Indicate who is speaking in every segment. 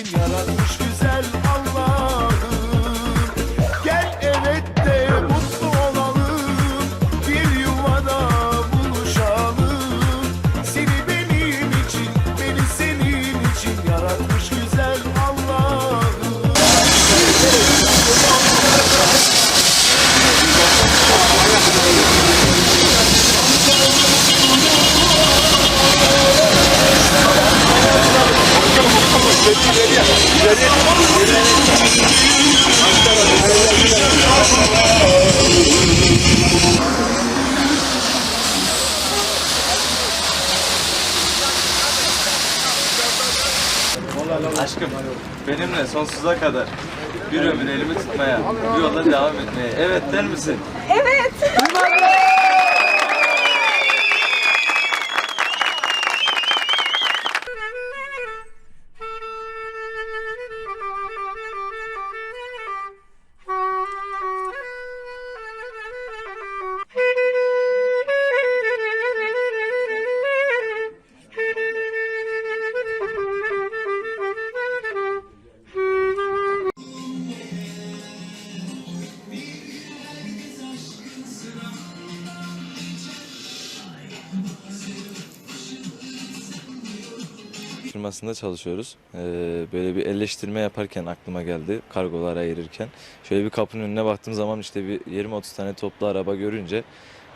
Speaker 1: Rabbim yaratmış güzel Aşkım benimle sonsuza kadar bir ömür elimi tutmaya, bu yolda devam etmeye evet der misin? Firmasında çalışıyoruz. Ee, böyle bir elleştirme yaparken aklıma geldi kargoları ayırırken. Şöyle bir kapının önüne baktığım zaman işte bir 20-30 tane toplu araba görünce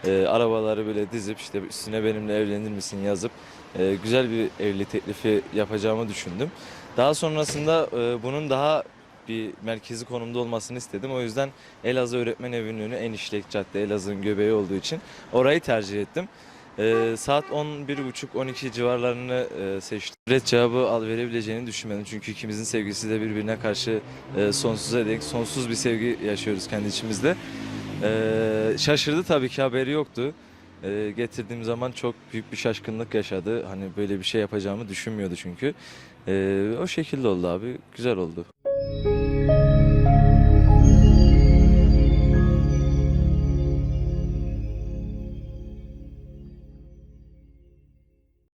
Speaker 1: e, arabaları böyle dizip işte üstüne benimle evlenir misin yazıp e, güzel bir evlilik teklifi yapacağımı düşündüm. Daha sonrasında e, bunun daha bir merkezi konumda olmasını istedim. O yüzden Elazığ Öğretmen Evi'nin önü en işlek cadde Elazığ'ın göbeği olduğu için orayı tercih ettim. Ee, saat 11.30-12 civarlarını e, seçtim. Red cevabı al verebileceğini düşünmedim. Çünkü ikimizin sevgisi de birbirine karşı e, sonsuza dek sonsuz bir sevgi yaşıyoruz kendi içimizde. Ee, şaşırdı tabii ki haberi yoktu. Ee, getirdiğim zaman çok büyük bir şaşkınlık yaşadı. Hani böyle bir şey yapacağımı düşünmüyordu çünkü. Ee, o şekilde oldu abi. Güzel oldu.